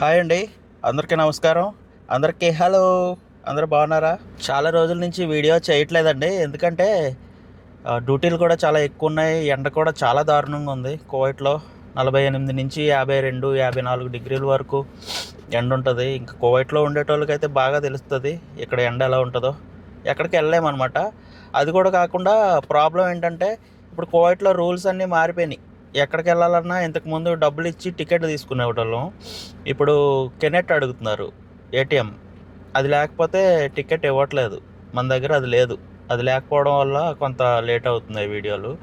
Hi అండి. అందరికీ నమస్కారం. అందరికీ హలో. అందరూ బాగున్నారా? చాలా రోజుల నుంచి వీడియో చేయట్లేదండి. ఎందుకంటే డ్యూటీలు కూడా చాలా ఎక్కువ ఉన్నాయి ఎండ కూడా చాలా దారుణంగా ఉంది. కువైట్లో నలభై ఎనిమిది నుంచి యాభై రెండు యాభై నాలుగు డిగ్రీల వరకు ఎండ ఉంటుంది. ఇంకా కువైట్లో ఉండేటోళ్ళకైతే బాగా తెలుస్తుంది ఇక్కడ ఎండ ఎలా ఉంటుందో. ఎక్కడికి వెళ్ళలేమన్నమాట. అది కూడా కాకుండా ప్రాబ్లం ఏంటంటే ఇప్పుడు కువైట్లో రూల్స్ అన్నీ మారిపోయినాయి. ఎక్కడికి వెళ్ళాలన్నా ఇంతకుముందు డబ్బులు ఇచ్చి టికెట్ తీసుకునేవాళ్ళం ఇప్పుడు కెనెట్ అడుగుతున్నారు ఏటీఎం. అది లేకపోతే టికెట్ ఇవ్వట్లేదు. మన దగ్గర అది లేదు. అది లేకపోవడం వల్ల కొంత లేట్ అవుతుంది వీడియోలు.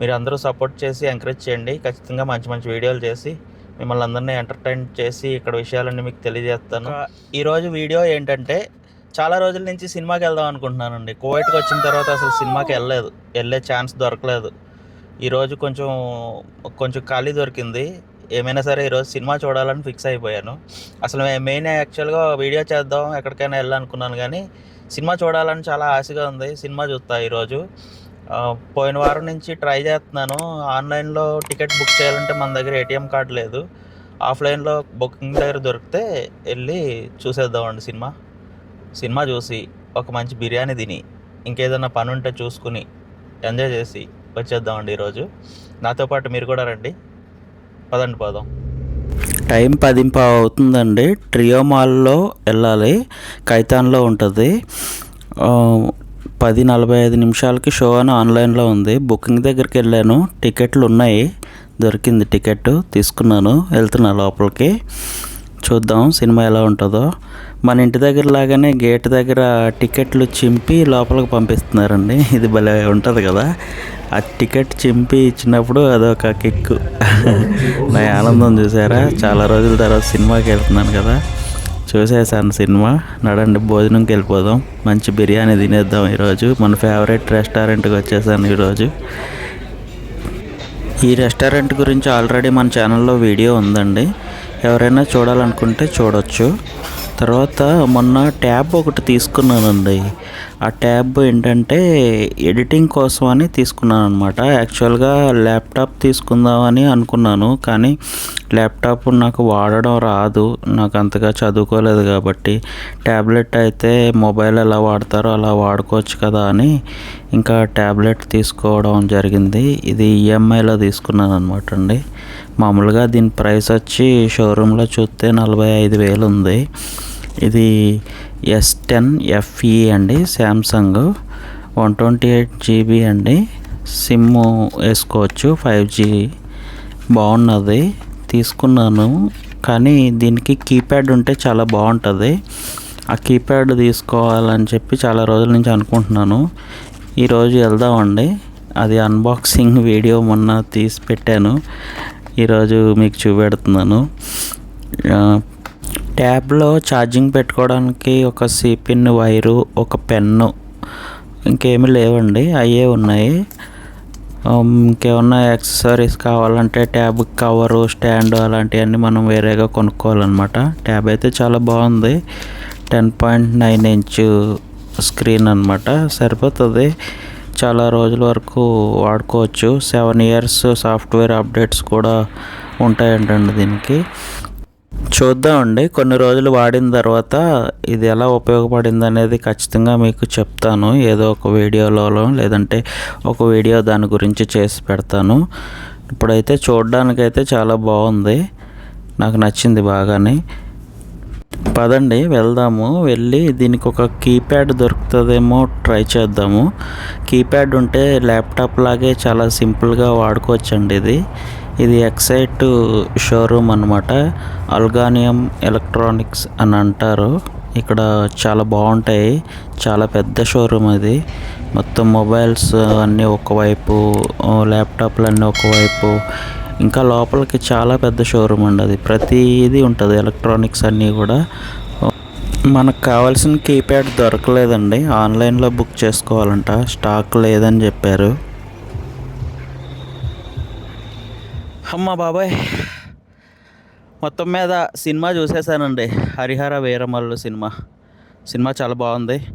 మీరు అందరూ సపోర్ట్ చేసి ఎంకరేజ్ చేయండి. ఖచ్చితంగా మంచి మంచి వీడియోలు చేసి మిమ్మల్ని అందరినీ ఎంటర్టైన్ చేసి ఇక్కడ విషయాలన్నీ మీకు తెలియజేస్తాను. ఈరోజు వీడియో ఏంటంటే చాలా రోజుల నుంచి సినిమాకి వెళ్దాం అనుకుంటున్నానండి. కోవిడ్కి వచ్చిన తర్వాత అసలు సినిమాకి వెళ్ళలేదు. వెళ్ళే ఛాన్స్ దొరకలేదు. ఈరోజు కొంచెం కొంచెం ఖాళీ దొరికింది. ఏమైనా సరే ఈరోజు సినిమా చూడాలని ఫిక్స్ అయిపోయాను. అసలు మెయిన్ యాక్చువల్గా వీడియో చేద్దాం ఎక్కడికైనా వెళ్ళాలనుకున్నాను కానీ సినిమా చూడాలని చాలా ఆశగా ఉంది. సినిమా చూస్తా ఈరోజు. పోయిన వారం నుంచి ట్రై చేస్తున్నాను. ఆన్లైన్లో టికెట్ బుక్ చేయాలంటే మన దగ్గర ఏటీఎం కార్డు లేదు. ఆఫ్లైన్లో బుకింగ్ దగ్గర దొరికితే వెళ్ళి చూసేద్దామండి సినిమా. సినిమా చూసి ఒక మంచి బిర్యానీ తిని ఇంకేదైనా పని ఉంటే చూసుకుని ఎంజాయ్ చేసి వచ్చేద్దామండి ఈరోజు. నాతో పాటు మీరు కూడా రండి. పదండి పోదాం. టైం పదింప అవుతుందండి ట్రియో మాల్లో వెళ్ళాలి. కైతాన్లో ఉంటుంది. పది నలభై ఐదు నిమిషాలకి షో అని ఆన్లైన్లో ఉంది. బుకింగ్ దగ్గరికి వెళ్ళాను. టికెట్లు ఉన్నాయి. దొరికింది టికెట్. తీసుకున్నాను. వెళ్తున్నా లోపలికి. చూద్దాం సినిమా ఎలా ఉంటుందో. మన ఇంటి దగ్గర లాగానే గేట్ దగ్గర టికెట్లు చింపి లోపలికి పంపిస్తున్నారండి. ఇది భలే ఉంటుంది కదా. ఆ టికెట్ చింపి ఇచ్చినప్పుడు అదొక కిక్. నా ఆనందం చూసారా? చాలా రోజుల తర్వాత సినిమాకి వెళ్తున్నాను కదా. చూసేసాను సినిమా. నడండి భోజనంకి వెళ్ళిపోదాం. మంచి బిర్యానీ తినేద్దాం ఈరోజు. మన ఫేవరెట్ రెస్టారెంట్కి వచ్చేసాను ఈరోజు. ఈ రెస్టారెంట్ గురించి ఆల్రెడీ మన ఛానల్లో వీడియో ఉందండి. ఎవరైనా చూడాలనుకుంటే చూడొచ్చు. తర్వాత మొన్న ట్యాబ్ ఒకటి తీసుకున్నానండి. ఆ ట్యాబ్ ఏంటంటే ఎడిటింగ్ కోసం అని తీసుకున్నాను అనమాట యాక్చువల్గా ల్యాప్టాప్ తీసుకుందామని అనుకున్నాను. కానీ ల్యాప్టాప్ నాకు వాడడం రాదు. నాకు అంతగా చదువుకోలేదు కాబట్టి. ట్యాబ్లెట్ అయితే మొబైల్ ఎలా వాడతారో అలా వాడుకోవచ్చు కదా అని ఇంకా ట్యాబ్లెట్ తీసుకోవడం జరిగింది. ఇది ఈఎంఐలో తీసుకున్నాను అనమాట అండి. మామూలుగా దీని ప్రైస్ వచ్చి షోరూంలో చూస్తే నలభై ఐదు వేలు ఉంది. ఇది ఎస్ టెన్ ఎఫ్ఈ అండి Samsung one twenty eight GB అండి. సిమ్ వేసుకోవచ్చు ఫైవ్ జీ బాగున్నది తీసుకున్నాను. కానీ దీనికి కీప్యాడ్ ఉంటే చాలా బాగుంటుంది. ఆ కీప్యాడ్ తీసుకోవాలని చెప్పి చాలా రోజుల నుంచి అనుకుంటున్నాను. ఈరోజు వెళ్దామండి. అది అన్బాక్సింగ్ వీడియో మొన్న తీసి పెట్టాను. ఈరోజు మీకు చూపెడుతున్నాను. ట్యాబ్లో ఛార్జింగ్ పెట్టుకోవడానికి ఒక సిపిన్ వైరు ఒక పెన్ను ఇంకేమి లేవండి అయ్యే ఉన్నాయి. ఇంకేమన్నా యాక్సెసరీస్ కావాలంటే ట్యాబ్ కవరు స్టాండ్ అలాంటివన్నీ మనం వేరేగా కొనుక్కోవాలన్నమాట. ట్యాబ్ అయితే చాలా బాగుంది. Ten point nine inch screen అనమాట సరిపోతుంది. చాలా రోజుల వరకు వాడుకోవచ్చు. సెవెన్ ఇయర్స్ సాఫ్ట్వేర్ అప్డేట్స్ కూడా ఉంటాయంటండి దీనికి. చూద్దామండి. కొన్ని రోజులు వాడిన తర్వాత ఇది ఎలా ఉపయోగపడింది అనేది ఖచ్చితంగా మీకు చెప్తాను. ఏదో ఒక వీడియోలో లేదంటే ఒక వీడియో దాని గురించి చేసి పెడతాను. ఇప్పుడైతే చూడడానికైతే చాలా బాగుంది. నాకు నచ్చింది బాగానే. పదండి వెళ్దాము. వెళ్ళి దీనికి ఒక కీప్యాడ్ దొరుకుతుందేమో ట్రై చేద్దాము. కీప్యాడ్ ఉంటే ల్యాప్టాప్ లాగే చాలా సింపుల్గా వాడుకోవచ్చండి ఇది. ఇది ఎక్సైట్ షోరూమ్ అనమాట అల్గానియం ఎలక్ట్రానిక్స్ అని అంటారు. ఇక్కడ చాలా బాగుంటాయి. చాలా పెద్ద షోరూమ్ అది మొత్తం మొబైల్స్ అన్నీ ఒకవైపు ల్యాప్టాప్లు అన్నీ ఒకవైపు. ఇంకా లోపలికి చాలా పెద్ద షోరూమ్ అండి అది. ప్రతిదీ ఉంటుంది ఎలక్ట్రానిక్స్ అన్నీ కూడా. మనకు కావాల్సిన కీప్యాడ్ దొరకలేదండి. ఆన్లైన్లో బుక్ చేసుకోవాలంట. స్టాక్ లేదని చెప్పారు. అమ్మ బాబాయ్. మొత్తం మీద సినిమా చూసేసానండి. హరిహర వీరమల్లు సినిమా. సినిమా చాలా బాగుంది.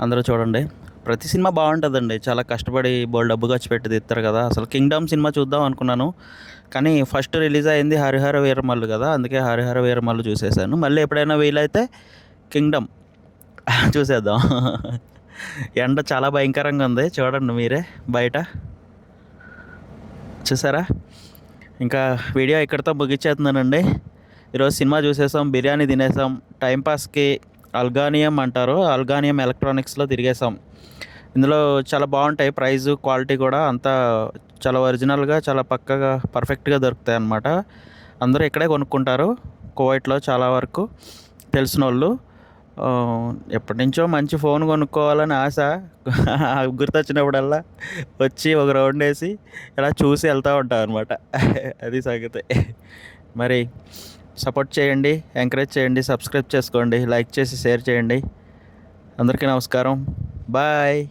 అందరూ చూడండి. ప్రతి సినిమా బాగుంటుందండి. చాలా కష్టపడి బోల్ డబ్బు ఖర్చు పెట్టి తీస్తారు కదా. అసలు కింగ్డమ్ సినిమా చూద్దాం అనుకున్నాను. కానీ ఫస్ట్ రిలీజ్ అయింది హరిహర వీరమల్లు కదా. అందుకే హరిహర వీరమల్లు చూసేసాను. మళ్ళీ ఎప్పుడైనా వీలైతే కింగ్డమ్ చూసేద్దాం. ఎండ చాలా భయంకరంగా ఉంది. చూడండి మీరే బయట. చూసారా? ఇంకా వీడియో ఇక్కడితో ముగించేస్తున్నానండి ఈరోజు సినిమా చూసేసాం బిర్యానీ తినేసాం టైంపాస్కి అల్గానియం అంటారు అల్గానియం ఎలక్ట్రానిక్స్లో తిరిగేసాం. ఇందులో చాలా బాగుంటాయి ప్రైస్ క్వాలిటీ కూడా అంతా చాలా ఒరిజినల్గా చాలా పక్కగా పర్ఫెక్ట్గా దొరుకుతాయి అన్నమాట. అందరూ ఇక్కడే కొనుక్కుంటారు కువైట్లో చాలా వరకు తెలిసిన వాళ్ళు ఎప్పటి నుంచో మంచి ఫోన్ కొనుక్కోవాలని ఆశ. గుర్తొచ్చినప్పుడల్లా వచ్చి ఒక రౌండ్ వేసి ఇలా చూసి వెళ్తూ ఉంటాం అనమాట అది సంగతి. మరి సపోర్ట్ చేయండి ఎంకరేజ్ చేయండి సబ్స్క్రైబ్ చేసుకోండి లైక్ చేసి షేర్ చేయండి. అందరికీ నమస్కారం. బాయ్.